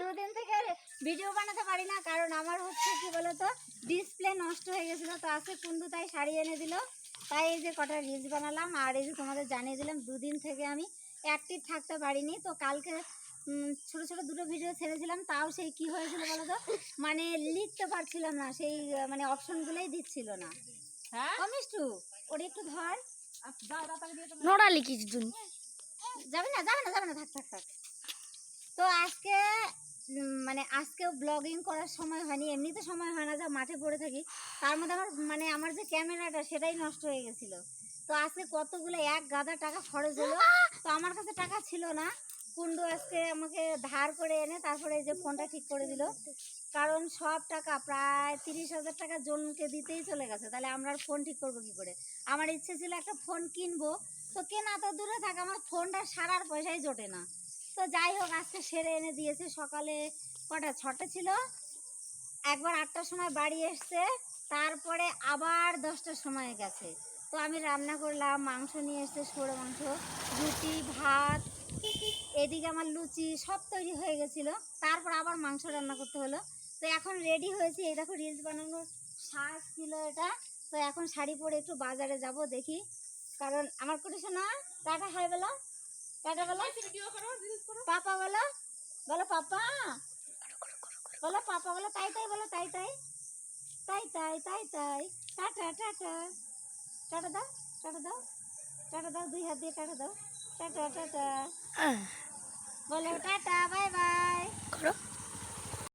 দুদিন থেকে ভিডিও বানাতে পারি না কারণ আমার হচ্ছে কি বলতো ডিসপ্লে নষ্ট হয়ে গেছিল তো আজকে কুন্দু তাই শাড়ি এনে দিল। তাই এই যে কটা রিলস বানালাম আর এই যে তোমাদের জানিয়ে দিলাম দুদিন থেকে আমি অ্যাক্টিভ থাকতে পারিনি। তো কালকে ছোট ছোট দুটো ভিডিও ছেড়েছিলাম তাও সেই কি হয়েছিল বলো তো মানে লিখতে পারছিলাম না সেই মানে অপশনগুলোই দিচ্ছিল না। হ্যাঁ? ওটা একটু ধর। নোড়া লিখিস যাবে না যাবে না যাবে না থাক থাক থাক। তো আজকে মানে আজকেও ব্লগিং করার সময় হয়নি, এমনিতে সময় হয় না, যা মাঠে পড়ে থাকি। তার মধ্যে আমার মানে আমার যে ক্যামেরাটা সেটাই নষ্ট হয়ে গেছিল। তো আজকে কতগুলো এক গাদা টাকা খরচ হলো। তো আমার কাছে টাকা ছিল না। কুন্ডু আজকে আমাকে ধার করে এনে তারপরে এই যে ফোনটা ঠিক করে দিল। কারণ সব টাকা প্রায় তিরিশ হাজার টাকা জনকে দিতেই চলে গেছে। তাহলে আমরা ফোন ঠিক করব কি করে? আমার ইচ্ছে ছিল একটা ফোন কিনবো। তো কেনা তো দূরে থাক, আমার ফোনটা সারার পয়সাই জোটে না। তো যাই হোক, আজকে সেরে এনে দিয়েছে। সকালে কটা? ছটা ছিল। একবার আটটার সময় বাড়ি এসছে। তারপরে আবার দশটার সময় গেছে। তো আমি রান্না করলাম, মাংস নিয়ে এসছে সরো মাংস, রুটি, ভাত, এদিকে আমার লুচি, সব তৈরি হয়ে গেছিল। তারপর আবার মাংস রান্না করতে হলো। তো এখন রেডি হয়েছি। এই দেখো রিলস বানানোর শাক ছিল এটা। তো এখন শাড়ি পরে একটু বাজারে যাব দেখি। কারণ আমার কুটি শোনা টাটা হাই বলো টাটা বলো? ভিডিও করো রিলস করো। পাপা বলো? বলো পাপা। বলো পাপা বলো তাই তাই বলো তাই তাই। তাই তাই তাই তাই। টাটা টাটা টাটা দাও টাটা দাও। টাটা দাও দুই হাত দিয়ে টাটা দাও। টাটা টাটা বলো টাটা বাই বাই। করো।